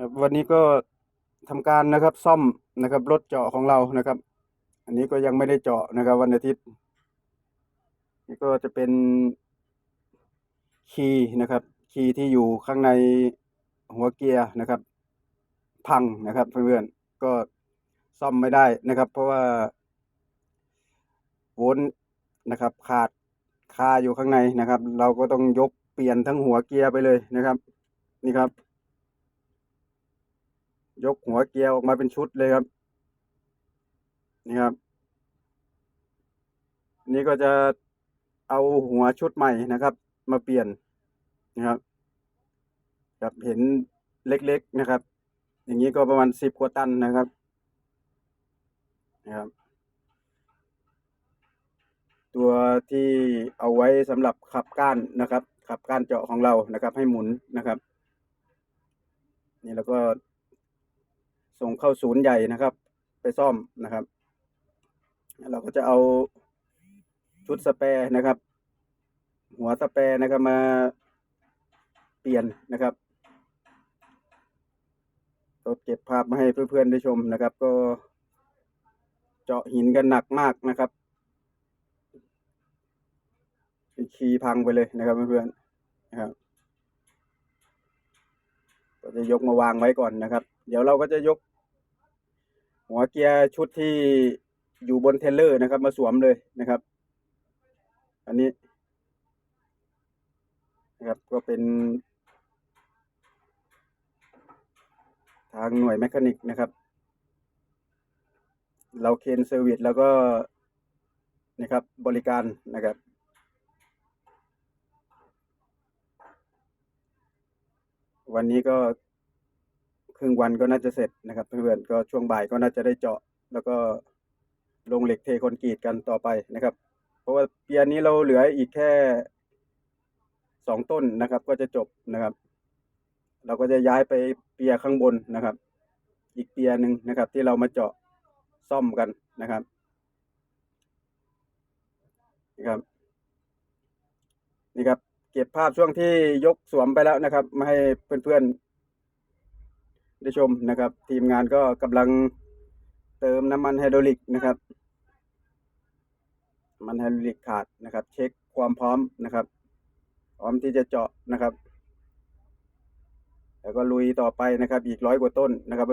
ครับวันนี้ก็ทำการนะครับซ่อมนะครับรถเจาะของเรานะครับ อันนี้ก็ยังไม่ได้เจาะนะครับ วันอาทิตย์ นี่ก็จะเป็นคีย์นะครับ คีย์ที่อยู่ข้างในหัวเกียร์นะครับ พังนะครับเพื่อนๆก็ซ่อมไม่ได้นะครับ เพราะว่าโวลต์นะครับ ขาดคาอยู่ข้างในนะครับ เราก็ต้องยกเปลี่ยนทั้งหัวเกียร์ไปเลยนะครับ นี่ครับ ยกหัวเกียร์ออกมาเป็นชุดเลยครับ นี่ครับ นี่ก็จะเอาหัวชุดใหม่นะครับ มาเปลี่ยนนะครับครับเห็นเล็กๆนะครับ อย่างนี้ก็ประมาณสิบกว่าตันนะครับนะครับตัวที่เอาไว้สำหรับขับก้านนะครับ ขับก้านเจาะของเรานะครับ ให้หมุนนะครับ นี่แล้วก็ ส่งเข้าศูนย์ใหญ่นะครับ ไปซ่อมนะครับ เราก็จะเอาชุดสเปร์นะครับ หัวสเปร์นะครับมาเปลี่ยนนะครับก็เก็บภาพมาให้เพื่อนๆได้ชมนะครับ ก็เจาะหินกันหนักมากนะครับคีพังไปเลยนะครับเพื่อนๆนะครับก็จะยกมาวางไว้ก่อนนะครับ เดี๋ยวเราก็จะยก หัวเกียร์ชุดที่อยู่บนเทเลอร์นะครับ มาสวมเลยนะครับ อันนี้นะครับก็เป็น ทางหน่วยแมคานิกนะครับ เราเคนเซอร์วิสแล้วก็นะครับบริการนะครับวันนี้ก็ ครึ่งวันก็น่าจะเสร็จนะครับเพื่อนๆก็ช่วงบ่ายก็น่าจะได้เจาะ แล้วก็ลงเหล็กเทคอนกรีตกันต่อไปนะครับ เพราะว่าเปียนี้เราเหลืออีกแค่สองต้นนะครับ ก็จะจบนะครับ เราก็จะย้ายไปเปียข้างบนนะครับ อีกเปียหนึ่งนะครับ ที่เรามาเจาะซ่อมกันนะครับนะครับนี่ครับ เก็บภาพช่วงที่ยกสวมไปแล้วนะครับ มาให้เพื่อนๆ ได้ชมนะครับ ทีมงานก็กำลังเติมน้ำมันไฮดรอลิกนะครับมันไฮดรอลิกขาดนะครับ เช็คความพร้อมนะครับ พร้อมที่จะเจาะนะครับ แล้วก็ลุยต่อไปนะครับ อีกร้อยกว่าต้นนะครับ